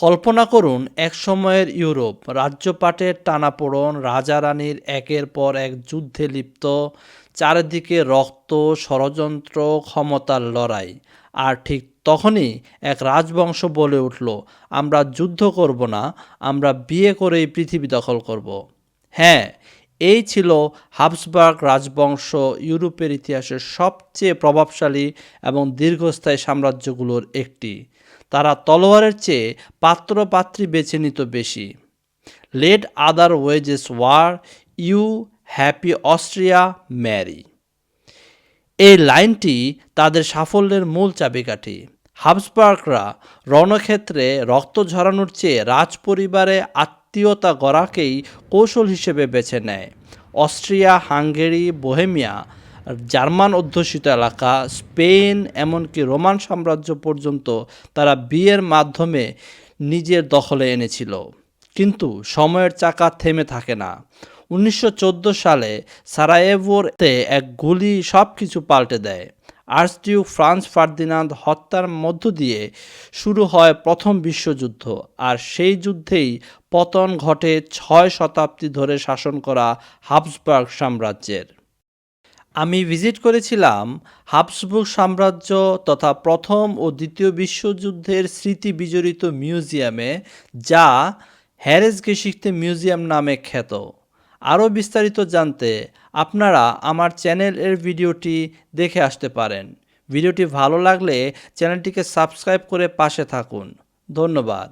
কল্পনা করুন, এক সময়ের ইউরোপ রাজ্যপাটের টানাপোড়ন রাজা রানীর একের পর এক যুদ্ধে লিপ্ত, চারিদিকে রক্ত, ষড়যন্ত্র, ক্ষমতার লড়াই। আর ঠিক তখনই এক রাজবংশ বলে উঠল, আমরা যুদ্ধ করব না, আমরা বিয়ে করেই পৃথিবী দখল করব। হ্যাঁ এই ছিল হাবসবার্গ রাজবংশ ইউরোপের ইতিহাসের সবচেয়ে প্রভাবশালী এবং দীর্ঘস্থায়ী সাম্রাজ্যগুলোর একটি। তারা তলোয়ারের চেয়ে পাত্রপাত্রী বেছে নিত বেশি। Let other wages war you happy Austria marry এই লাইনটি তাদের সাফল্যের মূল চাবিকাঠি। হাবসবার্গরা রণক্ষেত্রে রক্ত ঝরানোর চেয়ে রাজপরিবারে আত্মীয়তা গড়াকেই কৌশল হিসেবে বেছে নেয়। অস্ট্রিয়া, হাঙ্গেরি, বোহেমিয়া, জার্মান অধ্যুষিত এলাকা, স্পেন, এমনকি রোমান সাম্রাজ্য পর্যন্ত তারা বিয়ের মাধ্যমে নিজের দখলে এনেছিল। কিন্তু সময়ের চাকা থেমে থাকে না। উনিশশো চোদ্দ সালে সারায়েভোতে এক গুলি সব কিছু পাল্টে দেয়। আর্চডিউক ফ্রান্স ফার্দিনান্দ হত্যার মধ্য দিয়ে শুরু হয় প্রথম বিশ্বযুদ্ধ, আর সেই যুদ্ধেই পতন ঘটে ছয় শতাব্দী ধরে শাসন করা হাবসবার্গ সাম্রাজ্যের। আমি ভিজিট করেছিলাম হাবসবুর্গ সাম্রাজ্য তথা প্রথম ও দ্বিতীয় বিশ্বযুদ্ধের স্মৃতি বিজড়িত মিউজিয়ামে, যা হ্যারেস গেশিখতে মিউজিয়াম নামে খ্যাত। আরও বিস্তারিত জানতে আপনারা আমার চ্যানেলের ভিডিওটি দেখে আসতে পারেন। ভিডিওটি ভালো লাগলে চ্যানেলটিকে সাবস্ক্রাইব করে পাশে থাকুন। ধন্যবাদ।